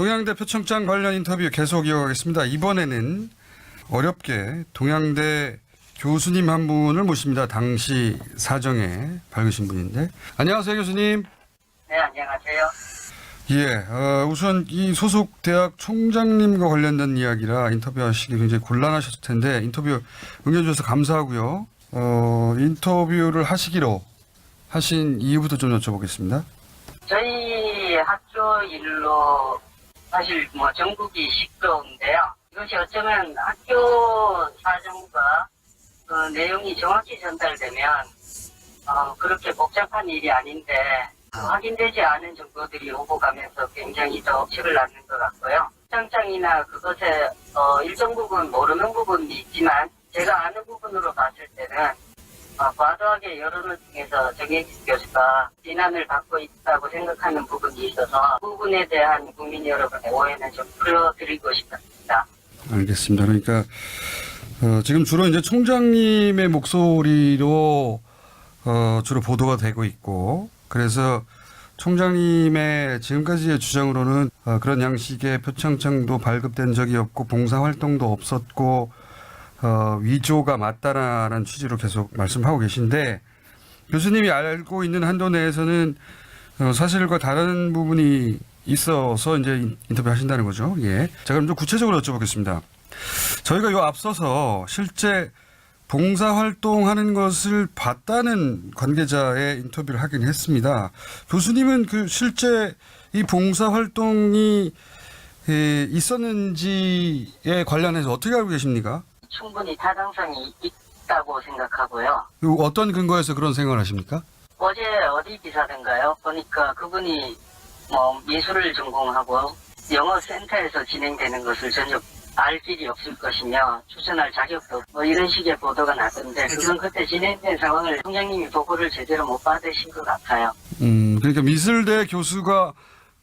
동양대 표창장 관련 인터뷰 계속 이어가겠습니다. 이번에는 어렵게 동양대 교수님 한 분을 모십니다. 당시 사정에 밝으신 분인데. 안녕하세요, 교수님. 네, 안녕하세요. 예, 어, 우선 이 소속 대학 총장님과 관련된 이야기라 인터뷰하시기 굉장히 곤란하셨을 텐데 인터뷰 응해주셔서 감사하고요. 어, 인터뷰를 하시기로 하신 이유부터 좀 여쭤보겠습니다. 저희 학교 일로 사실 뭐 전국이 시끄러운데요. 이것이 어쩌면 학교 사정과 그 내용이 정확히 전달되면 어, 그렇게 복잡한 일이 아닌데 그 확인되지 않은 정보들이 오고 가면서 굉장히 더 억측을 낳는 것 같고요. 장장이나 그것에 어, 일정 부분 모르는 부분이 있지만 제가 아는 부분으로 봤을 때는 어, 과도하게 여론을 통해서 정혜진 교수가 비난을 받고 있다고 생각하는 부분이 있어서 그 부분에 대한 국민 여러분의 오해는 좀 풀어드리고 싶습니다. 알겠습니다. 그러니까 어, 지금 주로 이제 총장님의 목소리로 어, 주로 보도가 되고 있고 그래서 총장님의 지금까지의 주장으로는 어, 그런 양식의 표창장도 발급된 적이 없고 봉사 활동도 없었고 어, 위조가 맞다라는 취지로 계속 말씀하고 계신데 교수님이 알고 있는 한도 내에서는 어, 사실과 다른 부분이 있어서 이제 인- 인터뷰 하신다는 거죠. 예. 자, 그럼 좀 구체적으로 여쭤보겠습니다. 저희가 요 앞서서 실제 봉사 활동하는 것을 봤다는 관계자의 인터뷰를 하긴 했습니다. 교수님은 그 실제 이 봉사 활동이 에, 있었는지에 관련해서 어떻게 알고 계십니까? 충분히 타당성이 있다고 생각하고요. 요 어떤 근거에서 그런 생각을 하십니까? 어제 어디 기사든가요? 보니까 그분이 뭐 미술을 전공하고 영어 센터에서 진행되는 것을 전혀 알 길이 없을 것이며 추천할 자격도 뭐 이런 식의 보도가 나던데 그건 그때 진행된 상황을 총장님이 보고를 제대로 못 받으신 것 같아요. 음, 그러니까 미술대 교수가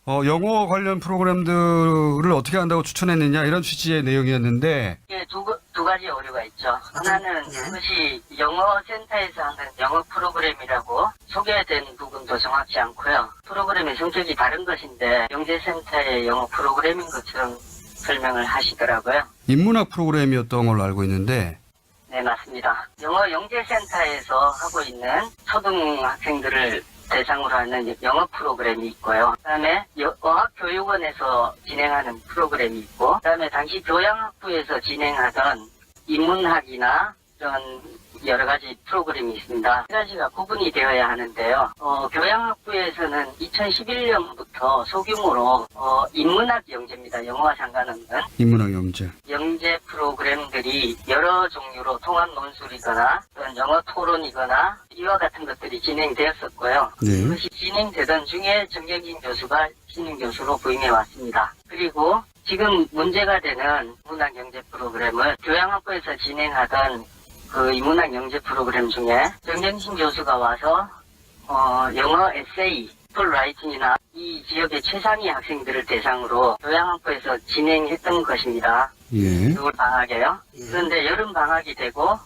어, 영어 관련 프로그램들을 어떻게 한다고 추천했느냐 이런 취지의 내용이었는데 이게 두, 가- 가지 오류가 있죠. 하나는 그것이 영어 센터에서 하는 영어 프로그램이라고 소개된 부분도 정확치 않고요. 프로그램의 성격이 다른 것인데 영재센터의 영어 프로그램인 것처럼 설명을 하시더라고요. 인문학 프로그램이었던 걸로 알고 있는데 네, 맞습니다. 영어 영재센터에서 하고 있는 초등학생들을 대상으로 하는 영어 프로그램이 있고요. 그다음에 여- 어학교육원에서 진행하는 프로그램이 있고, 그다음에 당시 교양학부에서 진행하던 인문학이나 이런 여러 가지 프로그램이 있습니다. 세 가지가 구분이 되어야 하는데요. 어, 교양학부에서는 2011년부터 소규모로 어, 인문학 영재입니다. 영어와 상관없는 인문학 영재. 영재 프로그램들이 여러 종류로 통합 논술이거나 또는 영어 토론이거나 이와 같은 것들이 진행되었었고요. 네. 그것이 진행되던 중에 정경진 교수가 신임 교수로 부임해 왔습니다. 그리고 지금 문제가 되는 문학 영재 프로그램을 교양학부에서 진행하던 그 인문학 영재 프로그램 중에 정경신 교수가 와서 어, 영어 에세이, 풀 라이팅이나 이 지역의 최상위 학생들을 대상으로 교양학부에서 진행했던 것입니다. 예. 겨울 방학에요. 그런데 여름 방학이 되고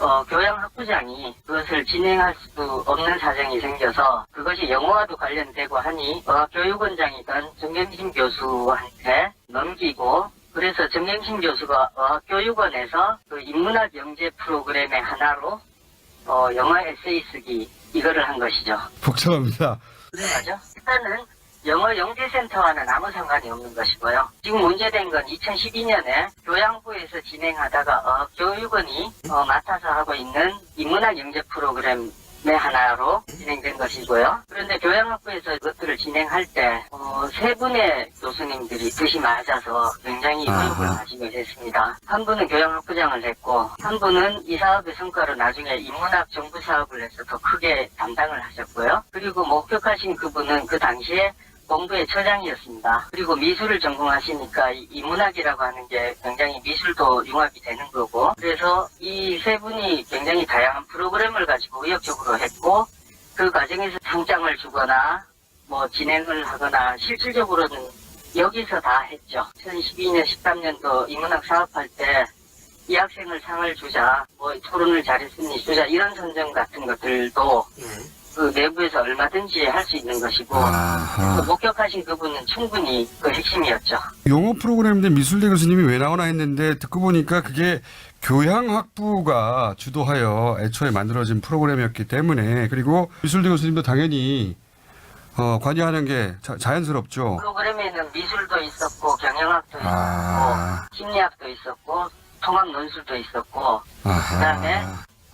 어, 교양 학부장이 그것을 진행할 수 없는 사정이 생겨서 그것이 영어와도 관련되고 하니 어, 교육원장이던 정경심 교수한테 넘기고 그래서 정경심 교수가 어, 교육원에서 그 인문학 영재 프로그램의 하나로 어, 영어 에세이 쓰기 이거를 한 것이죠. 복잡합니다. 맞죠? 일단은 영어 영재센터와는 아무 상관이 없는 것이고요. 지금 문제된 건 2012년에 교양부에서 진행하다가 어, 교육원이 어, 맡아서 하고 있는 인문학 영재 프로그램 의 하나로 진행된 것이고요. 그런데 교양학부에서 이것들을 진행할 때, 어, 세 분의 교수님들이 뜻이 맞아서 굉장히. 의혹을 가지고 있습니다. 한 분은 교양학부장을 했고, 한 분은 이 사업의 성과로 나중에 인문학 정부 사업을 해서 더 크게 담당을 하셨고요. 그리고 목격하신 그분은 그 당시에 공부의 처장이었습니다. 그리고 미술을 전공하시니까 이 인문학이라고 하는 게 굉장히 미술도 융합이 되는 거고 그래서 이 세 분이 굉장히 다양한 프로그램을 가지고 의욕적으로 했고 그 과정에서 상장을 주거나 뭐 진행을 하거나 실질적으로는 여기서 다 했죠. 2012년, 13년도 인문학 사업할 때 이 학생을 상을 주자, 뭐 토론을 잘했으니 주자 이런 선정 같은 것들도 그 내부에서 얼마든지 할 수 있는 것이고 그 아하. 목격하신 그분은 충분히 그 핵심이었죠. 영어 프로그램인데 미술대 교수님이 왜 나오나 했는데 듣고 보니까 그게 교양 학부가 주도하여 애초에 만들어진 프로그램이었기 때문에 그리고 미술대 교수님도 당연히 어, 관여하는 게 자, 자연스럽죠. 프로그램에는 미술도 있었고 경영학도 있었고 아. 심리학도 있었고 통합 논술도 있었고 그다음에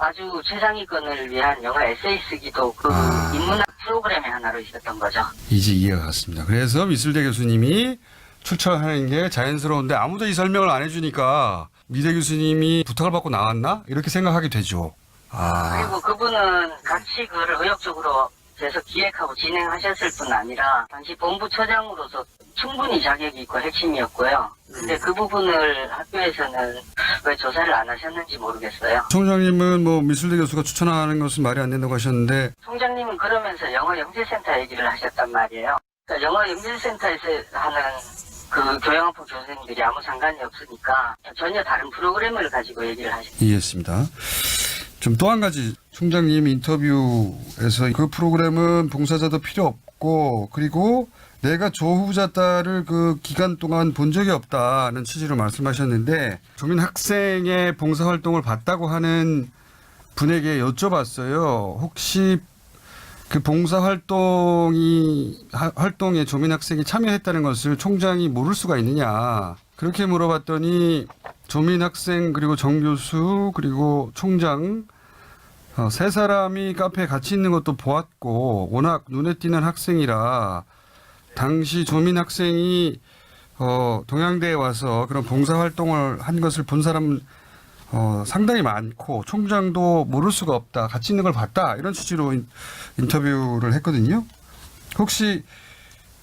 아주 최상위권을 위한 영어 에세이 쓰기도 그 아. 인문학 프로그램의 하나로 있었던 거죠. 이제 이해가 갔습니다. 그래서 미술대 교수님이 출처하는 게 자연스러운데 아무도 이 설명을 안 해주니까 미대 교수님이 부탁을 받고 나왔나 이렇게 생각하게 되죠. 아, 그리고 그분은 같이 그를 의욕적으로 계속 기획하고 진행하셨을 뿐 아니라 당시 본부처장으로서 충분히 자격이 있고 핵심이었고요. 근데 그 부분을 학교에서는 왜 조사를 안 하셨는지 모르겠어요. 총장님은 뭐 미술대 교수가 추천하는 것은 말이 안 된다고 하셨는데 총장님은 그러면서 영어 영재센터 얘기를 하셨단 말이에요. 그러니까 영어 영재센터에서 하는 그 교양학부 교수님들이 아무 상관이 없으니까 전혀 다른 프로그램을 가지고 얘기를 하셨어요. 이해했습니다. 좀 또 한 가지 총장님 인터뷰에서 그 프로그램은 봉사자도 필요 없고 그리고 내가 조후자 딸을 그 기간 동안 본 적이 없다는 취지로 말씀하셨는데 조민 학생의 봉사 활동을 봤다고 하는 분에게 여쭤봤어요. 혹시 그 봉사 활동이 하- 활동에 조민 학생이 참여했다는 것을 총장이 모를 수가 있느냐 그렇게 물어봤더니 조민 학생 그리고 정 교수 그리고 총장 어, 세 사람이 카페에 같이 있는 것도 보았고 워낙 눈에 띄는 학생이라 당시 조민 학생이 어, 동양대에 와서 그런 봉사 활동을 한 것을 본 사람은 어, 상당히 많고 총장도 모를 수가 없다. 같이 있는 걸 봤다. 이런 취지로 인, 인터뷰를 했거든요. 혹시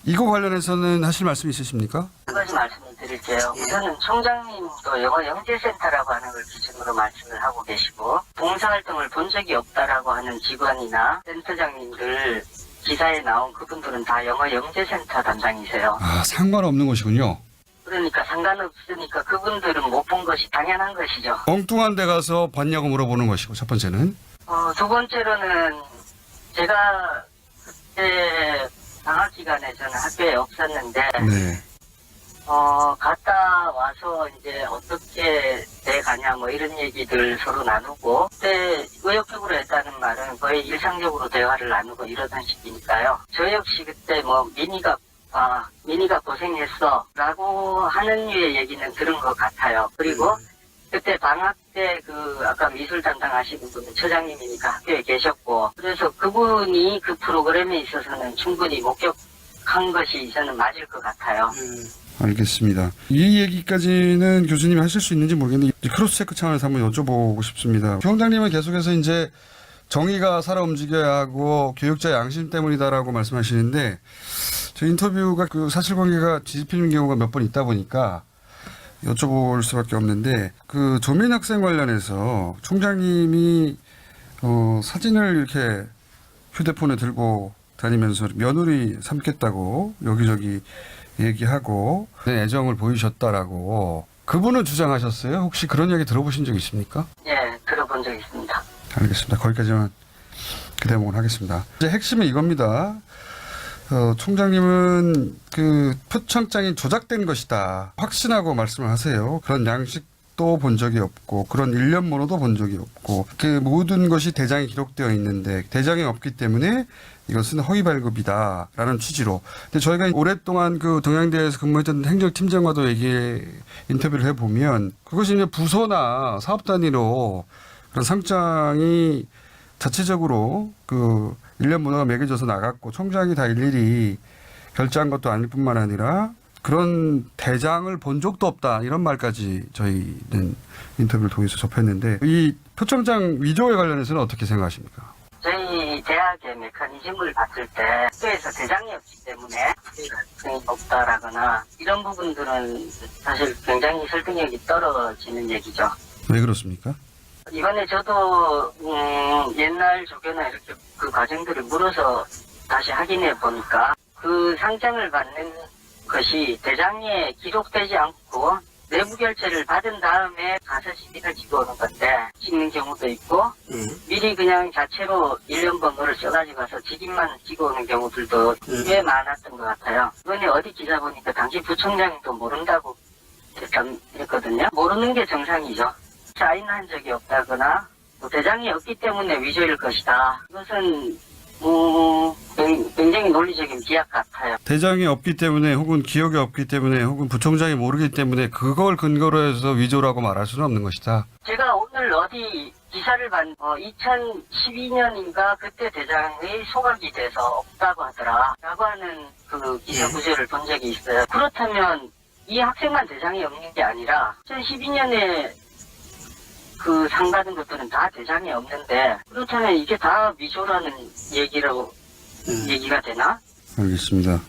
이거 관련해서는 하실 말씀 있으십니까? 한 가지 말씀을 드릴게요. 우선은 총장님도 영어 영재센터라고 하는 걸 기준으로 말씀을 하고 계시고 봉사활동을 본 적이 없다라고 하는 직원이나 센터장님들 기사에 나온 그분들은 다 영어 영재센터 담당이세요. 아, 상관없는 것이군요. 그러니까 상관없으니까 그분들은 못 본 것이 당연한 것이죠. 엉뚱한 데 가서 봤냐고 물어보는 것이고 첫 번째는 어, 두 번째로는 제가 그때 방학 기간에 저는 학교에 없었는데 네. 어, 갔다 와서 이제 어떻게 돼 가냐 뭐 이런 얘기들 서로 나누고 그때 의욕적으로 했다는 말은 거의 일상적으로 대화를 나누고 이러던 시기니까요. 저 역시 그때 뭐 미니가 아 미니가 고생했어 라고 하는 류의 얘기는 들은 것 같아요. 그리고 그때 방학 때 그 아까 미술 담당하시는 분은 처장님이니까 학교에 계셨고 그래서 그분이 그 프로그램에 있어서는 충분히 목격한 것이 저는 맞을 것 같아요. 알겠습니다. 이 얘기까지는 교수님이 하실 수 있는지 모르겠는데 이제 크로스 체크 차원에서 한번 여쭤보고 싶습니다. 총장님은 계속해서 이제 정의가 살아 움직여야 하고 교육자의 양심 때문이다라고 말씀하시는데 저 인터뷰가 그 사실관계가 뒤집히는 경우가 몇 번 있다 보니까 여쭤볼 수밖에 없는데 그 조민 학생 관련해서 총장님이 어, 사진을 이렇게 휴대폰에 들고 다니면서 며느리 삼겠다고 여기저기 얘기하고 네, 애정을 보이셨다라고 그분은 주장하셨어요? 혹시 그런 얘기 들어보신 적 있습니까? 예, 들어본 적 있습니다. 알겠습니다. 거기까지만 그 대목은 하겠습니다. 이제 핵심은 이겁니다. 어, 총장님은 그 표창장이 조작된 것이다. 확신하고 말씀을 하세요. 그런 양식 도 본 적이 없고 그런 일련 번호도 본 적이 없고 그 모든 것이 대장에 기록되어 있는데 대장이 없기 때문에 이것은 허위 발급이다라는 취지로. 근데 저희가 오랫동안 그 동양대에서 근무했던 행정팀장과도 얘기 인터뷰를 해 보면 그것이 이제 부서나 사업 단위로 그런 상장이 자체적으로 그 일련 번호가 매겨져서 나갔고 총장이 다 일일이 결제한 것도 아닐 뿐만 아니라 그런 대장을 본 적도 없다 이런 말까지 저희는 인터뷰를 통해서 접했는데 이 표창장 위조에 관련해서는 어떻게 생각하십니까? 저희 대학의 메커니즘을 봤을 때 학교에서 대장이 없기 때문에 없다라거나 이런 부분들은 사실 굉장히 설득력이 떨어지는 얘기죠. 왜 그렇습니까? 이번에 저도 음, 옛날 조교나 이렇게 그 과정들을 물어서 다시 확인해 보니까 그 상장을 받는 것이 대장에 기록되지 않고 내부 결제를 받은 다음에 가서 CD를 집어오는 건데 찍는 경우도 있고 예. 미리 그냥 자체로 일련 번호를 써가지고 가서 직인만 찍어오는 경우들도 음. 꽤 많았던 것 같아요. 이번에 어디 기사 보니까 당시 부총장이 또 모른다고 했거든요. 모르는 게 정상이죠. 사인한 적이 없다거나 뭐 대장이 없기 때문에 위조일 것이다. 이것은 음, 굉- 굉장히 논리적인 비약 같아요. 대장이 없기 때문에 혹은 기억이 없기 때문에 혹은 부총장이 모르기 때문에 그걸 근거로 해서 위조라고 말할 수는 없는 것이다. 제가 오늘 어디 기사를 본, 어, 2012년인가 그때 대장의 소각이 돼서 없다고 하더라. 라고 하는 그 기사 예. 구조를 본 적이 있어요. 그렇다면 이 학생만 대장이 없는 게 아니라 2012년에 그 상 받은 것들은 다 대장이 없는데 그렇다면 이게 다 미조라는 얘기로 음. 얘기가 되나? 알겠습니다.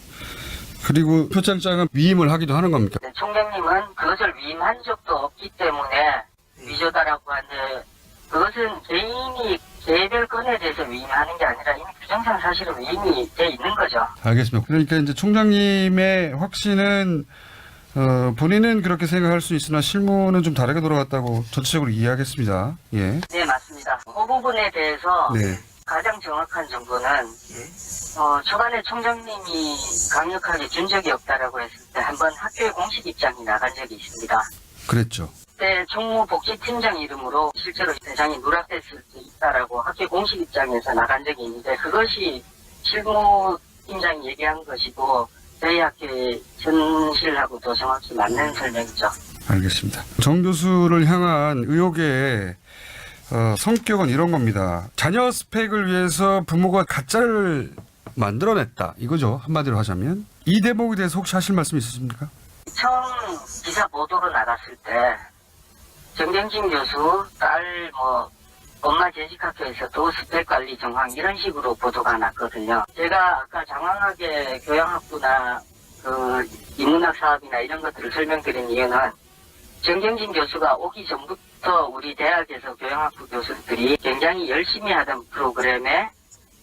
그리고 표창장은 위임을 하기도 하는 겁니까? 네, 총장님은 그것을 위임한 적도 없기 때문에 위조다라고 하는데 그것은 개인이 개별 건에 대해서 위임하는 게 아니라 이미 규정상 사실은 위임이 돼 있는 거죠. 알겠습니다. 그러니까 이제 총장님의 확신은 어, 본인은 그렇게 생각할 수 있으나 실무는 좀 다르게 돌아갔다고 전체적으로 이해하겠습니다. 예. 네, 맞습니다. 그 부분에 대해서 네. 가장 정확한 정보는 예. 어, 초반에 총장님이 강력하게 준 적이 없다라고 했을 때 한번 학교의 공식 입장이 나간 적이 있습니다. 그랬죠. 그때 총무복지팀장 이름으로 실제로 대장이 누락됐을 수 있다라고 학교 공식 입장에서 나간 적이 있는데 그것이 실무 팀장이 얘기한 것이고 저희 학교의 현실하고도 정확히 맞는 설명이죠. 알겠습니다. 정 교수를 향한 의혹의 어, 성격은 이런 겁니다. 자녀 스펙을 위해서 부모가 가짜를 만들어냈다. 이거죠. 한마디로 하자면. 이 대목에 대해서 혹시 하실 말씀 있으십니까? 처음 기사 보도로 나갔을 때 정경진 교수 딸뭐 엄마 재직학교에서도 스펙 관리 정황 이런 식으로 보도가 났거든요. 제가 아까 장황하게 교양학부나 그 인문학 사업이나 이런 것들을 설명드린 이유는 정경진 교수가 오기 전부터 우리 대학에서 교양학부 교수들이 굉장히 열심히 하던 프로그램에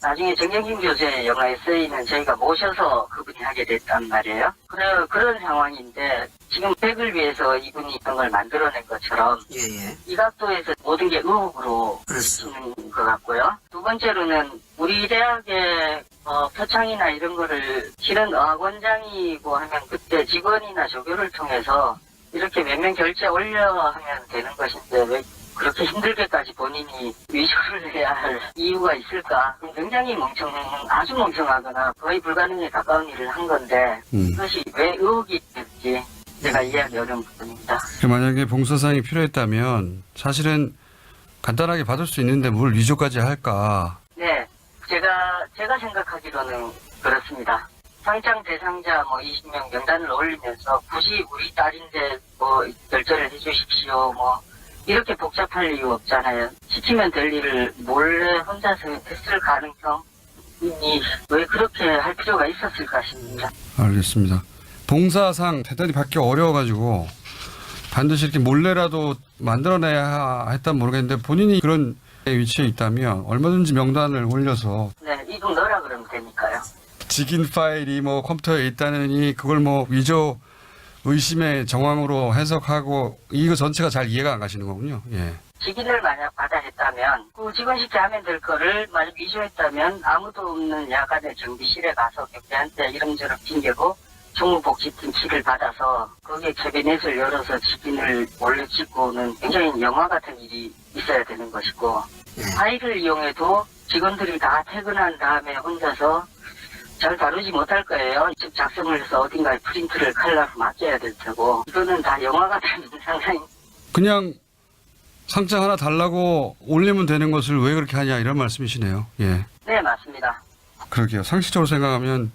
나중에 정경진 교수의 영화에 쓰이는 저희가 모셔서 그분이 하게 됐단 말이에요. 그래, 그런 상황인데 지금 백을 위해서 이분이 이런 걸 만들어낸 것처럼 예, 예. 이 각도에서 모든 게 의혹으로. 치는 것 같고요. 두 번째로는 우리 대학의 어, 표창이나 이런 거를 실은 어학원장이고 하면 그때 직원이나 조교를 통해서 이렇게 몇 명 결제 올려 하면 되는 것인데 왜 그렇게 힘들게까지 본인이 위조를 해야 할 이유가 있을까? 굉장히 멍청, 아주 멍청하거나 거의 불가능에 가까운 일을 한 건데 음. 그것이 왜 의혹이 될지 제가 이해하기 어려운 부분입니다. 그 만약에 봉사상이 필요했다면 사실은 간단하게 받을 수 있는데 뭘 위조까지 할까? 네, 제가 제가 생각하기로는 그렇습니다. 상장 대상자 뭐 20명 명단을 올리면서 굳이 우리 딸인데 뭐 결제를 해주십시오 뭐 이렇게 복잡할 이유 없잖아요. 시키면 될 일을 몰래 혼자서 했을 가능성이 왜 그렇게 할 필요가 있었을까 싶습니다. 알겠습니다. 봉사상 대단히 받기 어려워가지고 반드시 이렇게 몰래라도 만들어내야 했단 모르겠는데 본인이 그런 위치에 있다면 얼마든지 명단을 올려서 네, 이분 넣으라 그러면 되니까요. 직인 파일이 뭐 컴퓨터에 있다느니 그걸 뭐 위조 의심의 정황으로 해석하고 이거 전체가 잘 이해가 안 가시는 거군요. 예. 직인을 만약 받아 했다면 그 직원식제 하면 될 거를 만약 위조했다면 아무도 없는 야간의 정비실에 가서 경비한테 이름저름 핑계고 총무복지팀 키를 받아서 거기에 캐비넷을 열어서 직인을 몰래 찍고는 굉장히 영화 같은 일이 있어야 되는 것이고 예. 파일을 이용해도 직원들이 다 퇴근한 다음에 혼자서 잘 다루지 못할 거예요. 즉 작성을 해서 어딘가에 프린트를 칼라로 맡겨야 될 테고 이거는 다 영화 같은 상상이 그냥 상장 하나 달라고 올리면 되는 것을 왜 그렇게 하냐 이런 말씀이시네요. 예. 네 맞습니다. 그러게요. 상식적으로 생각하면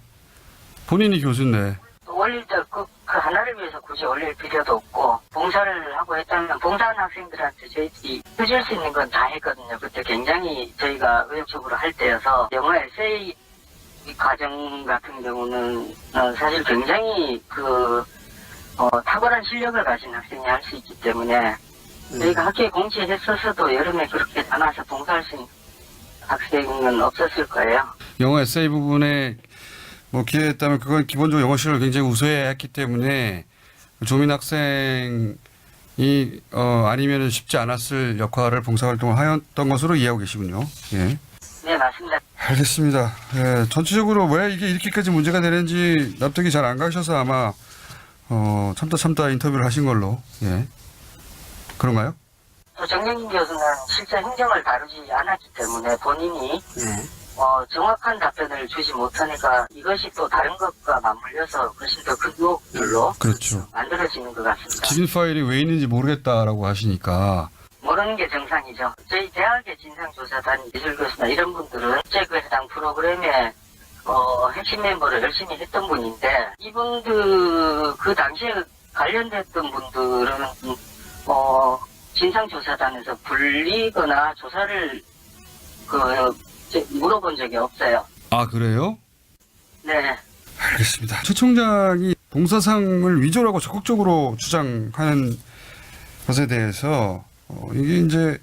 본인이 교수인데 올릴 때 그, 그 하나를 위해서 굳이 올릴 필요도 없고 봉사를 하고 했다면 봉사하는 학생들한테 저희들이 해줄 수 있는 건 다 했거든요. 그때 굉장히 저희가 의욕적으로 할 때여서 영어 에세이 이 과정 같은 경우는 어, 사실 굉장히 그 어, 탁월한 실력을 가진 학생이 할 수 있기 때문에 음. 저희가 학교에 공지했었어도 여름에 그렇게 남아서 봉사할 수 있는 학생은 없었을 거예요. 영어 에세이 부분에 뭐 기회했다면 그건 기본적으로 영어 실력을 굉장히 우수해야 했기 때문에 조민 학생이 어, 아니면 쉽지 않았을 역할을 봉사활동을 하였던 것으로 이해하고 계시군요. 예. 네, 맞습니다. 알겠습니다. 예, 전체적으로 왜 이게 이렇게까지 문제가 되는지 납득이 잘 안 가셔서 아마 어, 참다 참다 인터뷰를 하신 걸로 예. 그런가요? 또 정영진 교수는 실제 행정을 다루지 않았기 때문에 본인이 네. 어, 정확한 답변을 주지 못하니까 이것이 또 다른 것과 맞물려서 훨씬 더큰 의혹들로 그렇죠. 만들어지는 것 같습니다. 지진 파일이 왜 있는지 모르겠다라고 하시니까 모르는 게 정상이죠. 저희 대학의 진상조사단 미술 교수나 이런 분들은 실제 그 해당 프로그램에 어, 핵심 멤버를 열심히 했던 분인데 이분들 그 당시에 관련됐던 분들은 어, 진상조사단에서 불리거나 조사를 그 저- 물어본 적이 없어요. 아 그래요? 네. 알겠습니다. 최 총장이 동사상을 위조라고 적극적으로 주장하는 것에 대해서 어, 이게 이제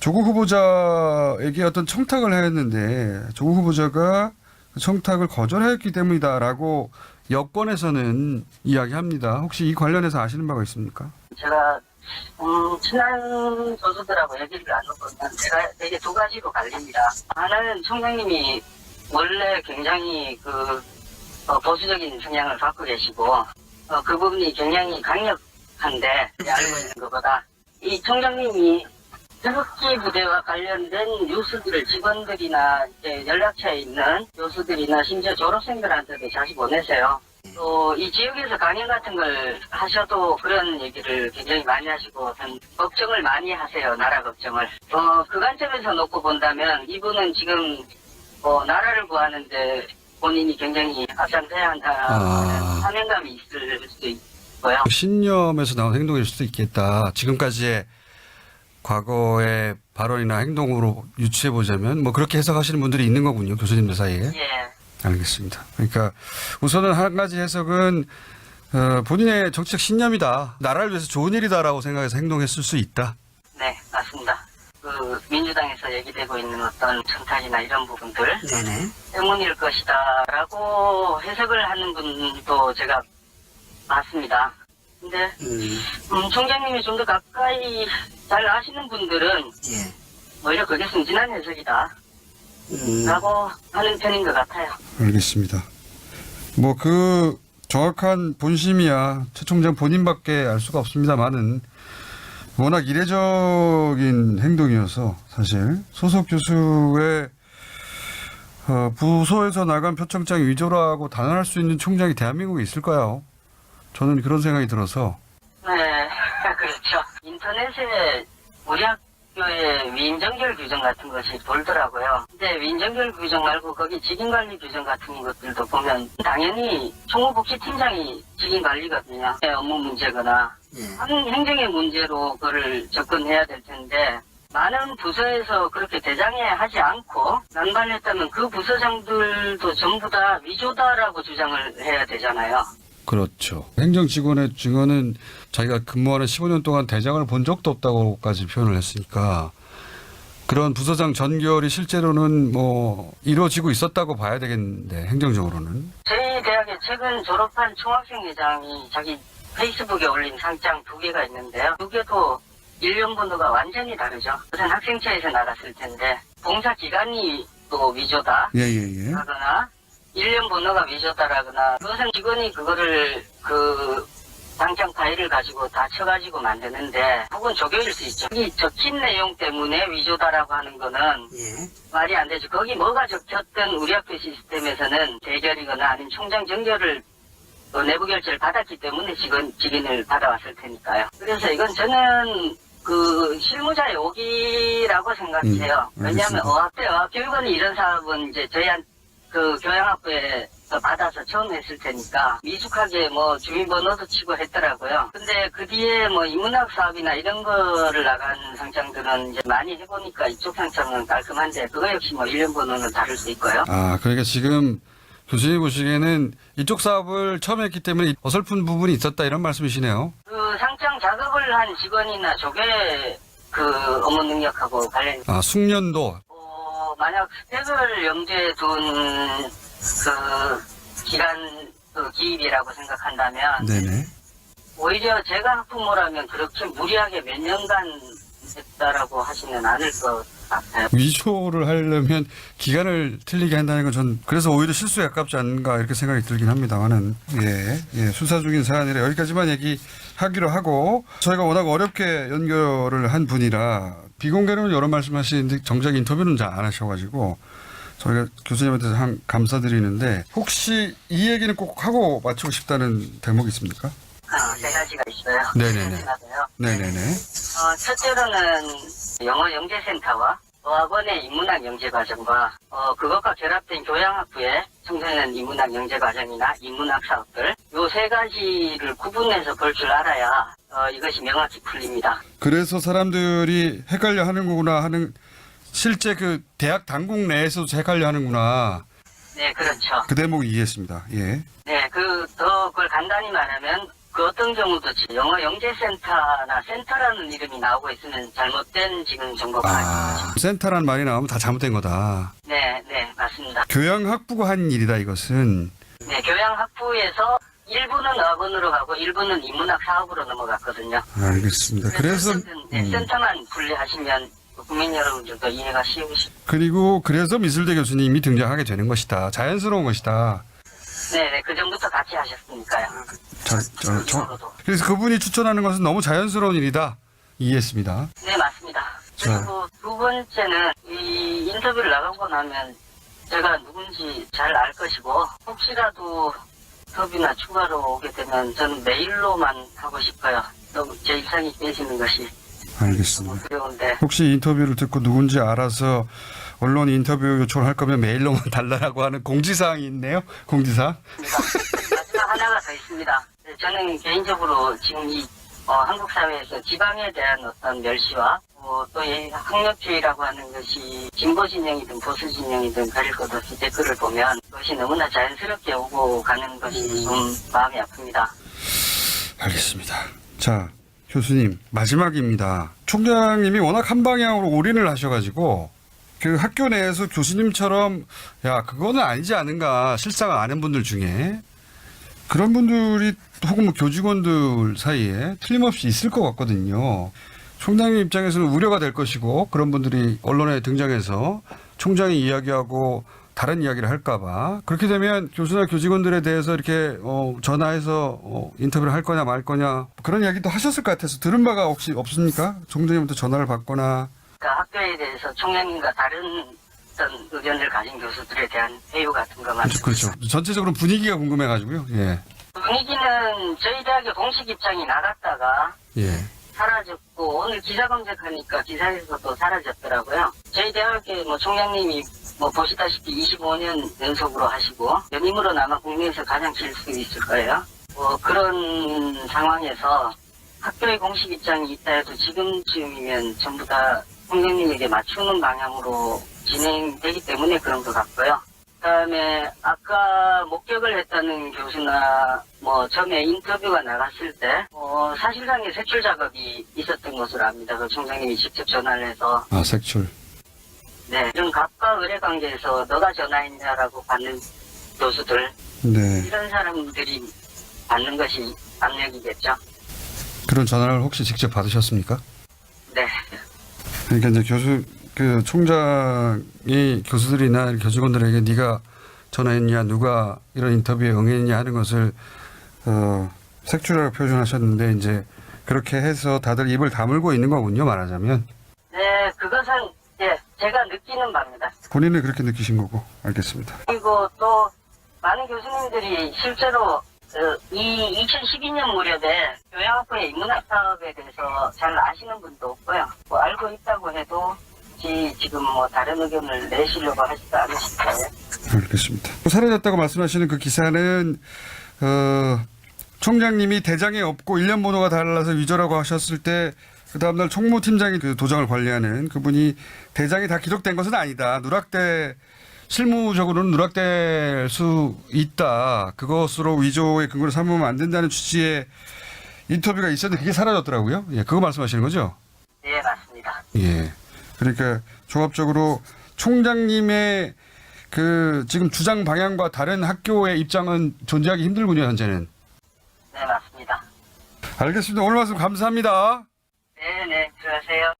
조국 후보자에게 어떤 청탁을 했는데 조국 후보자가 그 청탁을 거절했기 때문이다라고 여권에서는 이야기합니다. 혹시 이 관련해서 아시는 바가 있습니까? 제가 음, 친한 교수들하고 얘기를 나눠보면 제가 되게 두 가지로 갈립니다. 하나는 총장님이 원래 굉장히 그 어, 보수적인 성향을 갖고 계시고 어, 그 부분이 굉장히 강력한데 알고 있는 것보다 이 총장님이 태극기 부대와 관련된 뉴스들을 직원들이나 이제 연락처에 있는 교수들이나 심지어 졸업생들한테도 자주 보내세요. 또 이 지역에서 강연 같은 걸 하셔도 그런 얘기를 굉장히 많이 하시고 좀 걱정을 많이 하세요. 나라 걱정을. 어, 그 관점에서 놓고 본다면 이분은 지금 어, 나라를 구하는데 본인이 굉장히 앞장서야 한다는 아. 사명감이 있을 수도 있고 요. 신념에서 나온 행동일 수도 있겠다. 지금까지의 과거의 발언이나 행동으로 유추해 보자면 뭐 그렇게 해석하시는 분들이 있는 거군요. 교수님들 사이에. 예. 알겠습니다. 그러니까 우선은 한 가지 해석은 어, 본인의 정치적 신념이다. 나라를 위해서 좋은 일이다라고 생각해서 행동했을 수 있다. 네, 맞습니다. 그 민주당에서 얘기되고 있는 어떤 청탁이나 이런 부분들 네네. 때문일 것이다라고 해석을 하는 분도 제가 봤습니다. 근데 음, 음, 총장님이 좀 더 가까이 잘 아시는 분들은 예. 오히려 그게 순진한 해석이다 음, 라고 하는 편인 것 같아요. 알겠습니다. 뭐 그 정확한 본심이야 최 총장 본인밖에 알 수가 없습니다만은 워낙 이례적인 행동이어서 사실 소속 교수의 어, 부서에서 나간 표창장 위조라고 단언할 수 있는 총장이 대한민국에 있을까요? 저는 그런 생각이 들어서 네, 그렇죠. 인터넷에 우리 학교의 위인전결 규정 같은 것이 돌더라고요. 근데 위인전결 규정 말고 거기 직인관리 규정 같은 것들도 보면 당연히 총무복지팀장이 직인관리거든요. 네, 업무 문제거나 예. 한 행정의 문제로 그를 접근해야 될 텐데 많은 부서에서 그렇게 대장해 하지 않고 난발했다면 그 부서장들도 전부 다 위조다라고 주장을 해야 되잖아요. 그렇죠. 행정직원의 증언은 자기가 근무하는 15년 동안 대장을 본 적도 없다고까지 표현을 했으니까 그런 부서장 전결이 실제로는 뭐 이루어지고 있었다고 봐야 되겠는데 행정적으로는 저희 대학에 최근 졸업한 총학생 회장이 자기 페이스북에 올린 상장 두 개가 있는데요. 두 개도 일련 번호가 완전히 다르죠. 우선 학생처에서 나갔을 텐데 봉사 기간이 또 위조다 예예예. 하거나 일련 번호가 위조다라거나 그것은 직원이 그거를 그 당장 파일을 가지고 다 쳐가지고 만드는데 혹은 조교일 수 있죠. 이 적힌 내용 때문에 위조다라고 하는 거는 예. 말이 안 되죠. 거기 뭐가 적혔든 우리 학교 시스템에서는 대결이거나 아니면 총장 정결을 어, 내부 결제를 받았기 때문에 직원, 직인을 받아왔을 테니까요. 그래서 이건 저는 그 실무자의 오기라고 생각해요. 음, 왜냐하면. 어학대 어학 교육원이 이런 사업은 이제 저희한 그 교양학부에서 받아서 처음 했을 테니까 미숙하게 뭐 주민번호도 치고 했더라고요. 근데 그 뒤에 뭐 인문학 사업이나 이런 거를 나간 상장들은 이제 많이 해보니까 이쪽 상장은 깔끔한데 그거 역시 뭐 일련 번호는 다를 수 있고요. 아 그러니까 지금 교수님 보시기에는 이쪽 사업을 처음 했기 때문에 어설픈 부분이 있었다 이런 말씀이시네요. 그 상장 작업을 한 직원이나 조계 그 업무 능력하고 관련 아 숙련도 어, 만약 스펙을 염두에 둔 그 기간 그 기입이라고 생각한다면 네네. 오히려 제가 학부모라면 그렇게 무리하게 몇 년간 했다라고 하시는 않을 것. 위조를 하려면 기간을 틀리게 한다는 건 전 그래서 오히려 실수에 가깝지 않은가 이렇게 생각이 들긴 합니다만은 예, 예 수사 중인 사안이라 여기까지만 얘기하기로 하고 저희가 워낙 어렵게 연결을 한 분이라 비공개로는 여러 말씀하시는데 정작 인터뷰는 잘 안 하셔가지고 저희가 교수님한테 한 감사드리는데 혹시 이 얘기는 꼭 하고 마치고 싶다는 대목이 있습니까? 아, 세 가지가 있어요. 네네네. 세 가지가요. 네네 네. 어, 첫째로는 영어 영재센터와 어학원의 인문학 영재과정과 어, 그것과 결합된 교양학부의 청소년 인문학 영재과정이나 인문학 사업들 요 세 가지를 구분해서 볼 줄 알아야 어, 이것이 명확히 풀립니다. 그래서 사람들이 헷갈려 하는 거구나 하는 실제 그 대학 당국 내에서도 헷갈려 하는구나. 네, 그렇죠. 그 대목 이해했습니다. 예. 네, 그, 더 그걸 간단히 말하면 그 어떤 경우도 지- 영어 영재센터나 센터라는 이름이 나오고 있으면 잘못된 지금 정보가 아닌 아, 거죠. 센터란 말이 나오면 다 잘못된 거다. 네, 네, 맞습니다. 교양학부가 한 일이다 이것은. 네, 교양학부에서 일부는 어학원으로 가고 일부는 인문학 사업으로 넘어갔거든요. 알겠습니다. 그래서 센- 네, 음, 센터만 분리하시면 국민 여러분들도 이해가 쉬우시. 그리고 그래서 미술대 교수님이 등장하게 되는 것이다. 자연스러운 것이다. 네, 네, 그 전부터 같이 하셨으니까요. 자, 저, 저, 이후로도. 그래서 그분이 추천하는 것은 너무 자연스러운 일이다. 이해했습니다. 네, 맞습니다. 자. 그리고 두 번째는 이 인터뷰를 나가고 나면 제가 누군지 잘 알 것이고 혹시라도 인터뷰나 추가로 오게 되면 저는 메일로만 하고 싶어요. 너무 제 일상이 깨지는 것이 너무 알겠습니다. 두려운데 혹시 인터뷰를 듣고 누군지 알아서 언론 인터뷰 요청을 할 거면 메일로만 달라라고 하는 공지사항이 있네요. 공지사항. 마지막 하나가 더 있습니다. 네, 저는 개인적으로 지금 이 어, 한국 사회에서 지방에 대한 어떤 멸시와 어, 또이 학력주의라고 하는 것이 진보 진영이든 보수 진영이든 가릴 것 없이 댓글을 보면 그것이 너무나 자연스럽게 오고 가는 것이 좀 마음이 아픕니다. 알겠습니다. 자, 교수님, 마지막입니다. 총장님이 워낙 한 방향으로 올인을 하셔가지고, 그 학교 내에서 교수님처럼, 야, 그거는 아니지 않은가, 실상 아는 분들 중에, 그런 분들이 혹은 뭐 교직원들 사이에 틀림없이 있을 것 같거든요. 총장님 입장에서는 우려가 될 것이고, 그런 분들이 언론에 등장해서 총장이 이야기하고 다른 이야기를 할까봐 그렇게 되면 교수나 교직원들에 대해서 이렇게 어, 전화해서 어, 인터뷰를 할 거냐 말 거냐 그런 이야기도 하셨을 것 같아서 들은 바가 혹시 없습니까? 총장님부터 전화를 받거나 그러니까 학교에 대해서 총장님과 다른 어떤 의견을 가진 교수들에 대한 회유 같은 것만 그렇죠, 그렇죠. 전체적으로 분위기가 궁금해가지고요. 예, 분위기는 저희 대학의 공식 입장이 나갔다가 예, 사라졌고 오늘 기사 검색하니까 기사에서도 사라졌더라고요. 저희 대학의 뭐 총장님이 뭐 보시다시피 25년 연속으로 하시고 연임으로 아마 국내에서 가장 길 수 있을 거예요. 뭐 그런 상황에서 학교의 공식 입장이 있다 해도 지금쯤이면 전부 다 총장님에게 맞추는 방향으로 진행되기 때문에 그런 것 같고요. 그다음에 아까 목격을 했다는 교수나 뭐 처음에 인터뷰가 나갔을 때 어, 사실상의 세출 작업이 있었던 것으로 압니다. 그 총장님이 직접 전화를 해서 아 색출. 네 이런 갑과 의뢰 관계에서 너가 전화했냐라고 받는 교수들 네, 이런 사람들이 받는 것이 압력이겠죠. 그런 전화를 혹시 직접 받으셨습니까? 네. 그러니까 이제 교수 그 총장이 교수들이나 교직원들에게 네가 전화했냐 누가 이런 인터뷰에 응했냐 하는 것을 어, 색출하고 표현하셨는데 이제 그렇게 해서 다들 입을 다물고 있는 거군요 말하자면 네, 그것은 예, 제가 느끼는 바입니다. 본인은 그렇게 느끼신 거고 알겠습니다. 그리고 또 많은 교수님들이 실제로 어, 이 2012년 무렵에 교양학부의 인문학 사업에 대해서 잘 아시는 분도 없고요. 뭐 알고 있다고 해도 지, 지금 뭐 다른 의견을 내시려고 하지도 않으실 거예요. 알겠습니다. 사라졌다고 말씀하시는 그 기사는 어, 총장님이 대장에 없고 1년 번호가 달라서 위조라고 하셨을 때 그 다음날 총무팀장이 그 도장을 관리하는 그분이 대장이 다 기록된 것은 아니다. 누락돼 실무적으로는 누락될 수 있다. 그것으로 위조의 근거를 삼으면 안 된다는 취지의 인터뷰가 있었는데 그게 사라졌더라고요. 예, 그거 말씀하시는 거죠? 네, 맞습니다. 예. 그러니까 종합적으로 총장님의 그 지금 주장 방향과 다른 학교의 입장은 존재하기 힘들군요, 현재는. 네, 맞습니다. 알겠습니다. 오늘 말씀 감사합니다. 네 네, 들어가세요.